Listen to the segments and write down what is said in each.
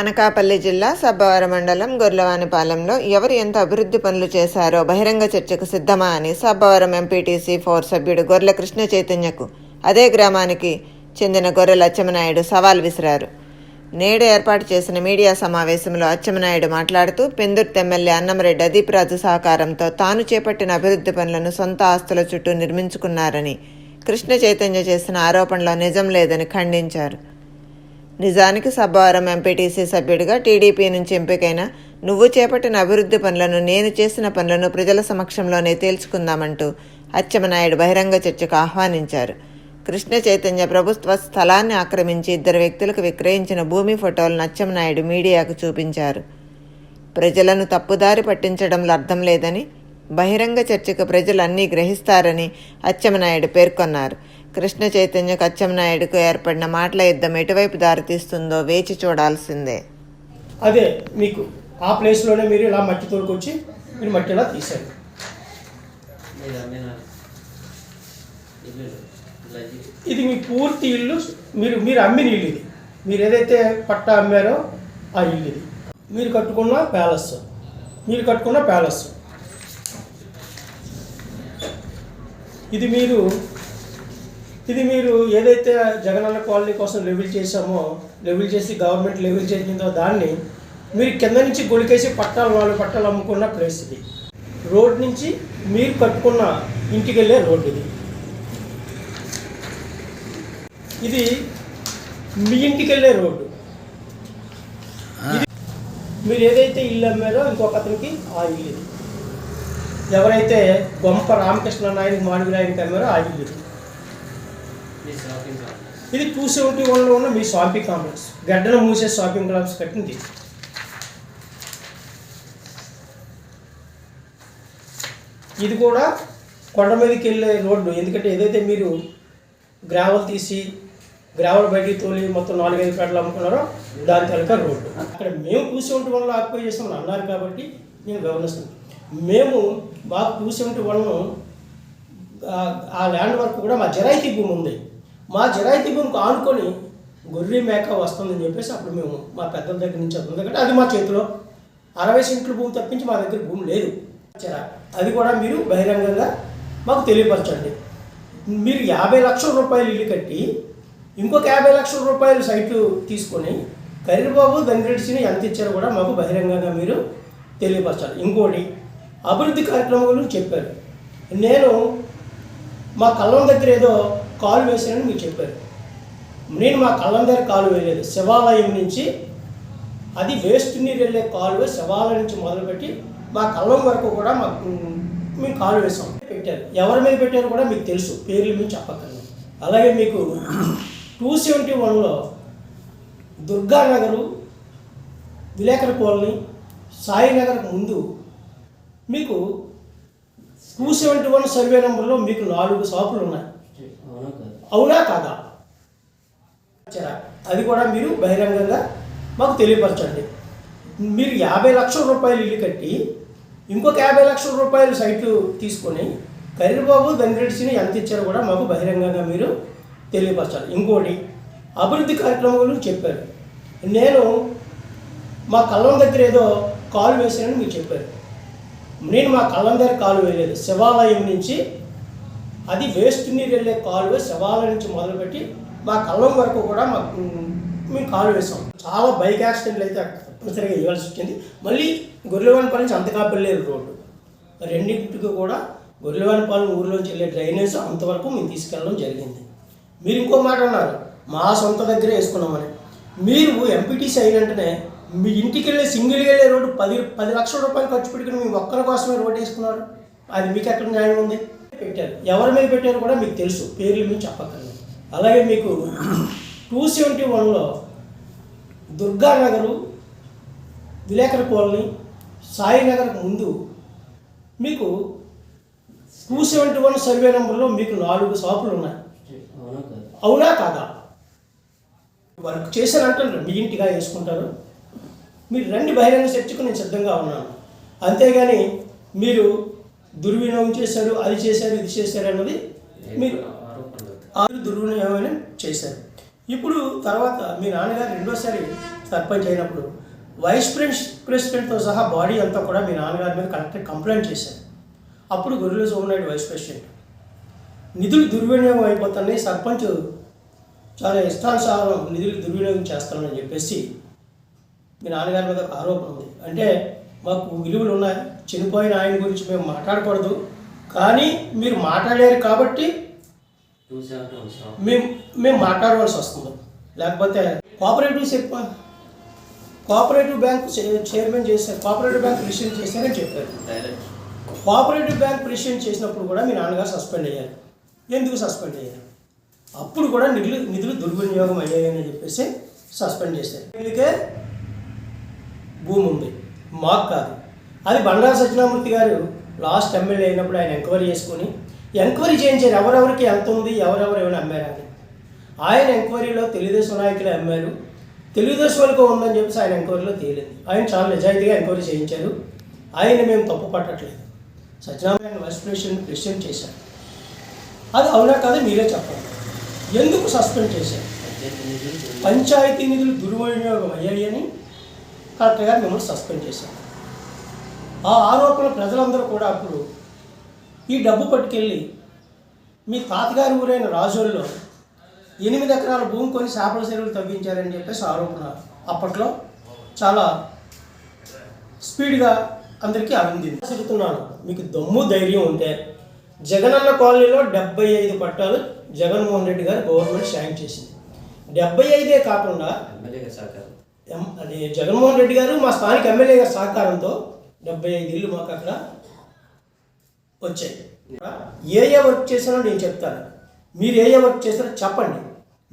అనకాపల్లి జిల్లా సబ్బవరం మండలం గొర్లవానిపాలెంలో ఎవరు ఎంత అభివృద్ధి పనులు చేశారో బహిరంగ చర్చకు సిద్ధమా అని సబ్బవరం ఎంపీటీసీ ఫోర్ సభ్యుడు గొర్రెల కృష్ణ చైతన్యకు అదే గ్రామానికి చెందిన గొర్రె లచ్చమనాయుడు సవాల్ విసిరారు. నేడు ఏర్పాటు చేసిన మీడియా సమావేశంలో అచ్చెమనాయుడు మాట్లాడుతూ పెందుర్తి ఎమ్మెల్యే అన్నంరెడ్డి అదీప్రాజు సహకారంతో తాను చేపట్టిన అభివృద్ధి పనులను సొంత ఆస్తుల చుట్టూ నిర్మించుకున్నారని కృష్ణ చైతన్య చేసిన ఆరోపణలో నిజం లేదని ఖండించారు. నిజానికి సబ్బవరం ఎంపీటీసీ సభ్యుడిగా టీడీపీ నుంచి ఎంపికైన నువ్వు చేపట్టిన అభివృద్ధి పనులను నేను చేసిన పనులను ప్రజల సమక్షంలోనే తేల్చుకుందామంటూ అచ్చెమనాయుడు బహిరంగ చర్చకు ఆహ్వానించారు. కృష్ణ చైతన్య ప్రభుత్వ స్థలాన్ని ఆక్రమించి ఇద్దరు వ్యక్తులకు విక్రయించిన భూమి ఫోటోలను అచ్చెమనాయుడు మీడియాకు చూపించారు. ప్రజలను తప్పుదారి పట్టించడంలో అర్థం లేదని బహిరంగ చర్చకు ప్రజలు అన్నీ గ్రహిస్తారని అచ్చెమనాయుడు పేర్కొన్నారు. కృష్ణ చైతన్య అచ్చెన్నాయుడుకు ఏర్పడిన మాటల యుద్ధం ఎటువైపు దారితీస్తుందో వేచి చూడాల్సిందే. అదే మీకు ఆ ప్లేస్లోనే మీరు ఇలా మట్టి తోడుకొచ్చి మీరు మట్టి ఇలా తీసారు ఇది. ఇది మీ పూర్తి ఇల్లు మీరు మీరు అమ్మిన ఇల్లు ఇది. మీరు ఏదైతే పట్టా అమ్మారో ఆ ఇల్లు ఇది. మీరు కట్టుకున్న ప్యాలెస్. మీరు కట్టుకున్న ప్యాలెస్. ఇది మీరు ఇది మీరు ఏదైతే జగనన్న కాలనీ కోసం లెవెల్ చేశామో లెవెల్ చేసి గవర్నమెంట్ లెవెల్ చేసిందో దాన్ని మీరు కింద నుంచి గొలికేసి పట్టాలు నాలుగు పట్టాలు అమ్ముకున్న ప్లేస్ ఇది. రోడ్ నుంచి మీరు కట్టుకున్న ఇంటికి వెళ్ళే రోడ్ ఇది. ఇది మీ ఇంటికి వెళ్ళే రోడ్డు మీరు ఏదైతే ఇల్లు అమ్మారో ఇంకొక అతనికి ఆ ఇల్లు ఎవరైతే గొంప రామకృష్ణ నాయుడు మాడుగురాయనికి అమ్మారో ఆ ఇల్లు ఇది టూ సెవెంటీ వన్లో ఉన్న మీ షాపింగ్ కాంప్లెక్స్ గడ్డను మూసే షాపింగ్ కాంప్లెక్స్ కట్టింది ఇది. కూడా కొండ మీదకి వెళ్ళే రోడ్డు. ఎందుకంటే ఏదైతే మీరు గ్రావెల్ తీసి గ్రావెల్ బయటికి తోలి మొత్తం నాలుగైదు పేటలు అమ్ముకున్నారో దాని తలక రోడ్డు. అక్కడ మేము టూ సెవెంటీ వన్లో ఆక్యుపై చేస్తామని అన్నారు కాబట్టి నేను గమనిస్తాను మేము మాకు టూ సెవెంటీ వన్ ఆ ల్యాండ్ వర్క్ కూడా మా జరాయితీ భూమి ఉంది మా జరాయితీ భూమికి ఆనుకొని గొర్రె మేక వస్తుందని చెప్పేసి అప్పుడు మేము మా పెద్దల దగ్గర నుంచి అది అది మా చేతిలో అరవై సెంట్ల భూమి తప్పించి మా దగ్గర భూమి లేదు. అది కూడా మీరు బహిరంగంగా మాకు తెలియపరచండి. మీరు యాభై లక్షల రూపాయలు ఇల్లు కట్టి ఇంకొక యాభై లక్షల రూపాయలు సైటు తీసుకొని కరీబాబు గంగిరెడ్డిని ఎంత ఇచ్చారో కూడా మాకు బహిరంగంగా మీరు తెలియపరచాలి. ఇంకోటి అభివృద్ధి కార్యక్రమం గురించి చెప్పారు. నేను మా కళ్ళం దగ్గర ఏదో కాలు వేశానని మీరు చెప్పారు. నేను మా కళ్ళం దగ్గర కాలు వేయలేదు. శివాలయం నుంచి అది వేస్ట్ నీరు వెళ్ళే కాలువ శివాలయం నుంచి మొదలుపెట్టి మా కళ్ళం వరకు కూడా మాకు మేము కాలు వేసాం పెట్టారు. ఎవరి మీద పెట్టారో కూడా మీకు తెలుసు. పేర్లు మేము చెప్పక్కర్లేదు. అలాగే మీకు టూ సెవెంటీ వన్లో దుర్గానగరు విలేకర కాలనీ సాయినగర్ ముందు మీకు టూ సెవెంటీ వన్ సర్వే నెంబర్లో మీకు నాలుగు షాపులు ఉన్నాయి. అవునా కాదా? అది కూడా మీరు బహిరంగంగా మాకు తెలియపరచండి. మీరు యాభై లక్షల రూపాయలు ఇల్లు కట్టి ఇంకొక యాభై లక్షల రూపాయలు సైట్లు తీసుకొని కరీర్బాబు గంగిరెడ్డిని ఎంత ఇచ్చారో కూడా మాకు బహిరంగంగా మీరు తెలియపరచాలి. ఇంకోటి అభివృద్ధి కార్యక్రమం చెప్పారు. నేను మా కళ్ళం దగ్గర ఏదో కాలు వేసానని మీరు చెప్పారు. నేను మా కళ్ళం దగ్గర కాలు వేయలేదు. శివాలయం నుంచి అది వేస్ట్ నీరు వెళ్ళే కాలువ శవాల నుంచి మొదలుపెట్టి మా కళ్ళం వరకు కూడా మాకు మేము కాలు వేసాం. చాలా బైక్ యాక్సిడెంట్లు అయితే తప్పనిసరిగా ఇవ్వాల్సి వచ్చింది. మళ్ళీ గొర్రెవానిపాలెం నుంచి అంతకాపల్లేరు రోడ్డు. రెండింటికి కూడా గొర్రెవానిపాలెం ఊరిలోంచి వెళ్ళే డ్రైనేజ్ అంతవరకు మేము తీసుకెళ్ళడం జరిగింది. మీరు ఇంకో మాట అన్నారు మా సొంత దగ్గరే వేసుకున్నామని. మీరు ఎంపీటీసీ అయిన వెంటనే మీ ఇంటికి వెళ్ళే సింగిల్గా వెళ్ళే రోడ్డు పది పది లక్షల రూపాయలు ఖర్చు పెట్టుకుని మీ ఒక్కరి కోసమే రోడ్డు వేసుకున్నారు. అది మీకు ఎక్కడ న్యాయం ఉంది? పెట్టారు. ఎవరి మీద పెట్టారో కూడా మీకు తెలుసు. పేర్లు మేము చెప్పక్కర్లేదు. అలాగే మీకు టూ సెవెంటీ వన్లో దుర్గానగరు విలేకర కాలనీ సాయినగర్ ముందు మీకు టూ సెవెంటీ వన్ సర్వే నెంబర్లో మీకు నాలుగు షాపులు ఉన్నాయి. అవునా కాదు. వర్క్ చేశానంటారు మీ ఇంటిగా వేసుకుంటారు. మీరు రండి బహిరంగ చర్చకు నేను సిద్ధంగా ఉన్నాను. అంతేగాని మీరు దుర్వినియోగం చేశారు అది చేశారు ఇది చేశారు అన్నది మీరు ఆరు దుర్వినియోగం చేశారు. ఇప్పుడు తర్వాత మీ నాన్నగారు రెండోసారి సర్పంచ్ అయినప్పుడు వైస్ ప్రెస్ ప్రెసిడెంట్తో సహా బాడీ అంతా కూడా మీ నాన్నగారి మీద కలెక్టర్ కంప్లైంట్ చేశారు. అప్పుడు గొర్రెల సోమనాయుడు వైస్ ప్రెసిడెంట్. నిధులు దుర్వినియోగం అయిపోతున్నాయి సర్పంచ్ చాలా ఇష్టానుసారం నిధులు దుర్వినియోగం చేస్తానని చెప్పేసి మీ నాన్నగారి మీద ఒక ఆరోపణ ఉంది. అంటే మాకు విలువలు ఉన్నాయి. చనిపోయిన ఆయన గురించి మేము మాట్లాడకూడదు. కానీ మీరు మాట్లాడారు కాబట్టి మేము మేము మాట్లాడవలసి వస్తుంది. లేకపోతే కోఆపరేటివ్ సెక్ కోఆపరేటివ్ బ్యాంక్ చే- చైర్మన్ చేశారు కోఆపరేటివ్ బ్యాంక్ ప్రెసిడెంట్ చేశారని చెప్పారు. డైరెక్ట్ కోఆపరేటివ్ బ్యాంక్ ప్రెసిడెంట్ చేసినప్పుడు కూడా మీ నాన్నగారు సస్పెండ్ అయ్యారు. ఎందుకు సస్పెండ్ అయ్యారు? అప్పుడు కూడా నిధులు నిధులు దుర్వినియోగం అయ్యాయని చెప్పేసి సస్పెండ్ చేశారు. వీళ్ళకే భూమి ఉంది. మాకు కాదు. అది బండారు సత్యనామూర్తి గారు లాస్ట్ ఎమ్మెల్యే అయినప్పుడు ఆయన ఎంక్వైరీ చేసుకుని ఎంక్వైరీ చేయించారు. ఎవరెవరికి ఎంత ఉంది ఎవరెవరు ఏమైనా అమ్మారు అని. ఆయన ఎంక్వైరీలో తెలుగుదేశం నాయకులు అమ్మారు. తెలుగుదేశం వరకు ఉందని చెప్పేసి ఆయన ఎంక్వైరీలో తేలింది. ఆయన చాలా నిజాయితీగా ఎంక్వైరీ చేయించారు. ఆయన మేము తప్పు పట్టట్లేదు. సత్యనారాయణ వైస్ ప్రెసిడెంట్ ప్రెసిడెంట్ చేశారు. అది అవునా కాదు మీరే చెప్పండి. ఎందుకు సస్పెండ్ చేశారు? పంచాయతీ నిధులు దుర్వినియోగం అయ్యాయని కలెక్టర్ గారు మిమ్మల్ని సస్పెండ్ చేశారు. ఆ ఆరోపణ ప్రజలందరూ కూడా అప్పుడు ఈ డబ్బు పట్టుకెళ్ళి మీ తాతగారి ఊరైన రాజోల్లో ఎనిమిది ఎకరాల భూమి కొని చేపల చెరువులు తవ్వించారని చెప్పేసి ఆరోపణ అప్పట్లో చాలా స్పీడ్గా అందరికీ అందింది చెబుతున్నాను మీకు దమ్ము ధైర్యం ఉంటే జగనన్న కాలనీలో డెబ్బై ఐదు పట్టాలు జగన్మోహన్ రెడ్డి గారు గవర్నమెంట్ శాంక్షన్ చేసింది. డెబ్బై ఐదే కాకుండా అది జగన్మోహన్ రెడ్డి గారు మా స్థానిక ఎమ్మెల్యే గారి సహకారంతో డెబ్బై ఐదు ఇల్లు మాకు అక్కడ వచ్చాయి. ఏ ఏ వర్క్ చేశానో నేను చెప్తాను. మీరు ఏ ఏ వర్క్ చేశారో చెప్పండి.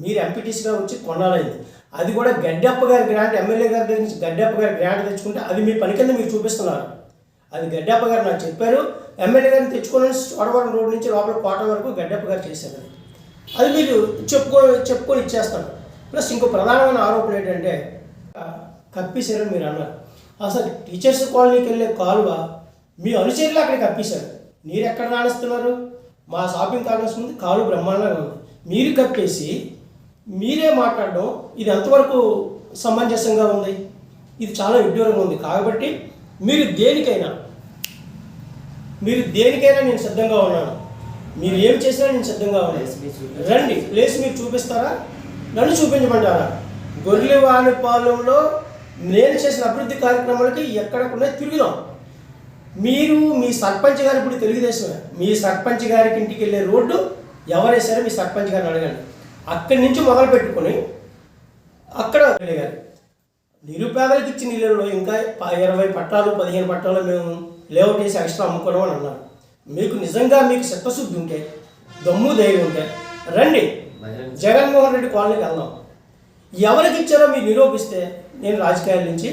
మీరు ఎంపీటీసీగా వచ్చి కొనాలైంది. అది కూడా గడ్డప్ప గారి గ్రాంట్ ఎమ్మెల్యే గారి దగ్గర నుంచి గడ్డప్ప గారి గ్రాంట్ తెచ్చుకుంటే అది మీ పని కింద మీరు చూపిస్తున్నారు. అది గడ్డప్ప గారు నాకు చెప్పారు. ఎమ్మెల్యే గారిని తెచ్చుకొని చోడవరం రోడ్ నుంచి లోపల కోట వరకు గడ్డప్ప గారు చేశారు. అది. మీరు చెప్పుకో చెప్పుకొని ఇచ్చేస్తారు ప్లస్ ఇంకో ప్రధానమైన ఆరోపణ ఏంటంటే కప్పిశారని మీరు అన్నారు. అసలు టీచర్స్ కాలనీకి వెళ్ళే కాలువ మీ అనుచరులు అక్కడ కప్పేశారు మీరు ఎక్కడ రాణిస్తున్నారు? మా షాపింగ్ కాంప్లెక్స్ ముందు కాలు బ్రహ్మాండంగా ఉంది. మీరు కప్పేసి మీరే మాట్లాడడం ఇది ఎంతవరకు సమంజసంగా ఉంది? ఇది చాలా విడ్డూరంగా ఉంది. కాబట్టి మీరు దేనికైనా మీరు దేనికైనా నేను సిద్ధంగా ఉన్నాను. మీరు ఏం చేసినా నేను సిద్ధంగా ఉన్నాను. రండి. ప్లేస్ మీరు చూపిస్తారా? నన్ను చూపించమంటారా? గొర్రెవాణిపాలెంలో నేను చేసిన అభివృద్ధి కార్యక్రమాలకి ఎక్కడకుండా తిరుగుదాం మీరు మీ సర్పంచ్ గారు ఇప్పుడు తెలుగుదేశమే. మీ సర్పంచ్ గారికి ఇంటికి వెళ్ళే రోడ్డు ఎవరేసారో మీ సర్పంచ్ గారిని అడగండి. అక్కడి నుంచి మొదలు పెట్టుకొని అక్కడ గారు. నిరుపేదలకు ఇచ్చిన ఇళ్ళలో ఇంకా ఇరవై పట్టాలు పదిహేను పట్టాలు మేము లేఅవుట్ వేసి ఎక్స్ట్రా అమ్ముకోవడం అని అన్నారు. మీకు నిజంగా మీకు చిత్తశుద్ధి ఉంటే దమ్ము ధైర్యం ఉంటే రండి. జగన్మోహన్ రెడ్డి కాలనీకి వెళ్దాం. ఎవరికి ఇచ్చారో మీరు నిరూపిస్తే నేను రాజకీయాల నుంచి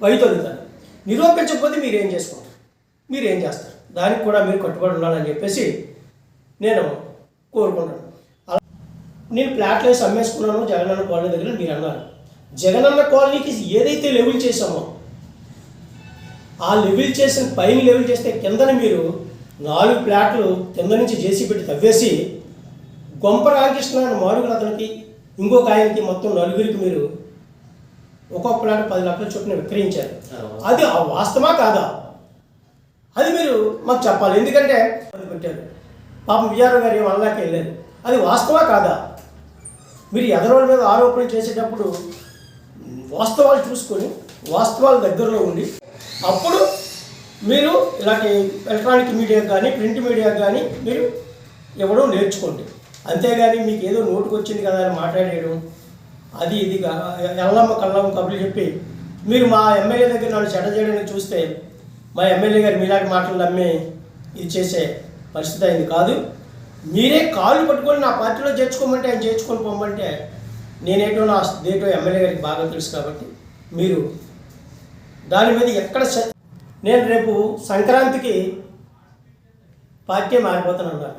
వైతొలుగుతాను నిరూపించకపోతే మీరు ఏం చేసుకుంటారు మీరు ఏం చేస్తారు? దానికి కూడా మీరు కట్టుబడి ఉండాలని చెప్పేసి నేను కోరుకుంటాను అలా నేను ప్లాట్లో అమ్మేసుకున్నాను జగనన్న కాలనీ దగ్గర మీరు అన్నారు. జగనన్న కాలనీకి ఏదైతే లెవెల్ చేసామో ఆ లెవెల్ చేసిన పైన లెవెల్ చేస్తే కిందన మీరు నాలుగు ప్లాట్లు కింద నుంచి జేసీ పెట్టి తవ్వేసి గొంప రామకృష్ణ అనే అతనికి ఇంకొక ఆయనకి మొత్తం నలుగురికి మీరు ఒక్కొక్క ప్లాట్ పది లక్షల చొప్పున విక్రయించారు. అది ఆ వాస్తవా కాదా? అది మీరు మాకు చెప్పాలి. ఎందుకంటే అది పెట్టారు. పాపం విఆర్ఓ గారు అనలేక వెళ్ళారు? అది వాస్తవా కాదా? మీరు ఎదరోళ్ళ మీద ఆరోపణ చేసేటప్పుడు వాస్తవాలు చూసుకొని వాస్తవాల దగ్గరలో ఉండి అప్పుడు మీరు ఇలాంటి ఎలక్ట్రానిక్ మీడియాకి కానీ ప్రింట్ మీడియాకి కానీ మీరు ఇవ్వడం నేర్చుకోండి. అంతేగాని మీకు ఏదో నోటుకు వచ్చింది కదా అని మాట్లాడేయడం. అది ఇది ఎల్లమ్మ కళ్ళమ్మ కబుర్లు చెప్పి మీరు మా ఎమ్మెల్యే దగ్గర నన్ను చెడ్డ చేయడానికి చూస్తే మా ఎమ్మెల్యే గారు మీలాంటి మాటలు నమ్మి ఇది చేసే పరిస్థితి అయింది కాదు. మీరే కాళ్ళు పట్టుకొని నా పార్టీలో చేర్చుకోమంటే ఆయన చేర్చుకొని పోమంటే నేనేటో నా దేటో ఎమ్మెల్యే గారికి బాగా తెలుసు కాబట్టి మీరు దాని మీద ఎక్కడ నేను రేపు సంక్రాంతికి పార్టీ మారిపోతానన్నారు.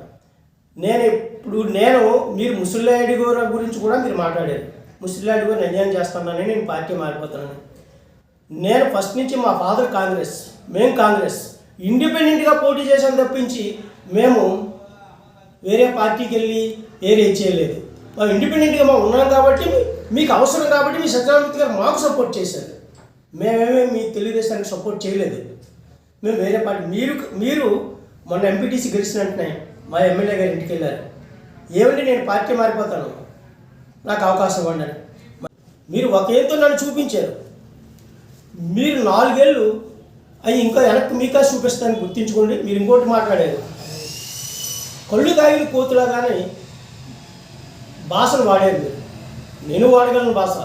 నేను ఇప్పుడు నేను మీరు ముసలినాయుడు గారి గురించి కూడా మీరు మాట్లాడారు. ముసలినాయుడు గారు అన్యాయం చేస్తున్నానని నేను పార్టీ మారిపోతానని నేను ఫస్ట్ నుంచి మా ఫాదర్ కాంగ్రెస్ మేము కాంగ్రెస్ ఇండిపెండెంట్గా పోటీ చేసాం తప్పించి మేము వేరే పార్టీకి వెళ్ళి ఏరే చేయలేదు. మేము ఇండిపెండెంట్గా మేము ఉన్నాం కాబట్టి మీకు అవసరం కాబట్టి మీ సత్యనారాయణ గారు మాకు సపోర్ట్ చేశారు. మేమేమే మీ తెలుగుదేశానికి సపోర్ట్ చేయలేదు. మేము వేరే పార్టీ మీరు మీరు మొన్న ఎంపీటీసీ గెలిచిన మా ఎమ్మెల్యే గారి ఇంటికి వెళ్ళారు. ఏమంటే నేను పార్టీ మారిపోతాను. నాకు అవకాశం ఇవ్వండి మీరు ఒక ఏతో నన్ను చూపించారు. మీరు నాలుగేళ్ళు అవి ఇంకా వెనక్కి మీకా చూపిస్తాను గుర్తించుకోండి. మీరు ఇంకోటి మాట్లాడారు. కళ్ళు తాగిన కోతులా కానీ భాషను వాడారు మీరు. నేను వాడగలను భాష.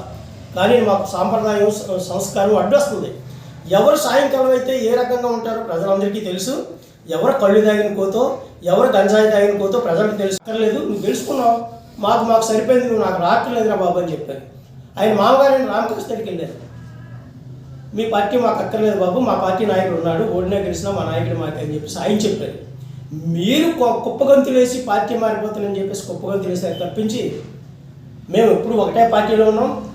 కానీ మాకు సాంప్రదాయం సంస్కారం అడ్డొస్తుంది. ఎవరు సాయంకాలం అయితే ఏ రకంగా ఉంటారో ప్రజలందరికీ తెలుసు. ఎవరు కళ్ళు తాగిన కోతో ఎవరు గంజాయి తాగిన కోతో ప్రజలకు తెలుసుకోలేదు. నువ్వు తెలుసుకున్నావు. మాకు మాకు సరిపోయింది. నువ్వు నాకు రాక్కర్లేదురా బాబు అని చెప్పారు. ఆయన మామగారిని రామకృష్ణ దగ్గరికి వెళ్ళారు. మీ పార్టీ మాకు అక్కర్లేదు బాబు. మా పార్టీ నాయకుడు ఉన్నాడు. ఓడినా గెలిచినా మా నాయకుడు మాకు అని చెప్పేసి ఆయన చెప్పారు. మీరు కుప్ప కుప్పగంతులు వేసి పార్టీ మారిపోతుందని చెప్పేసి కుప్పగంతులు వేసారు తప్పించి మేము ఎప్పుడు ఒకటే పార్టీలో ఉన్నాం.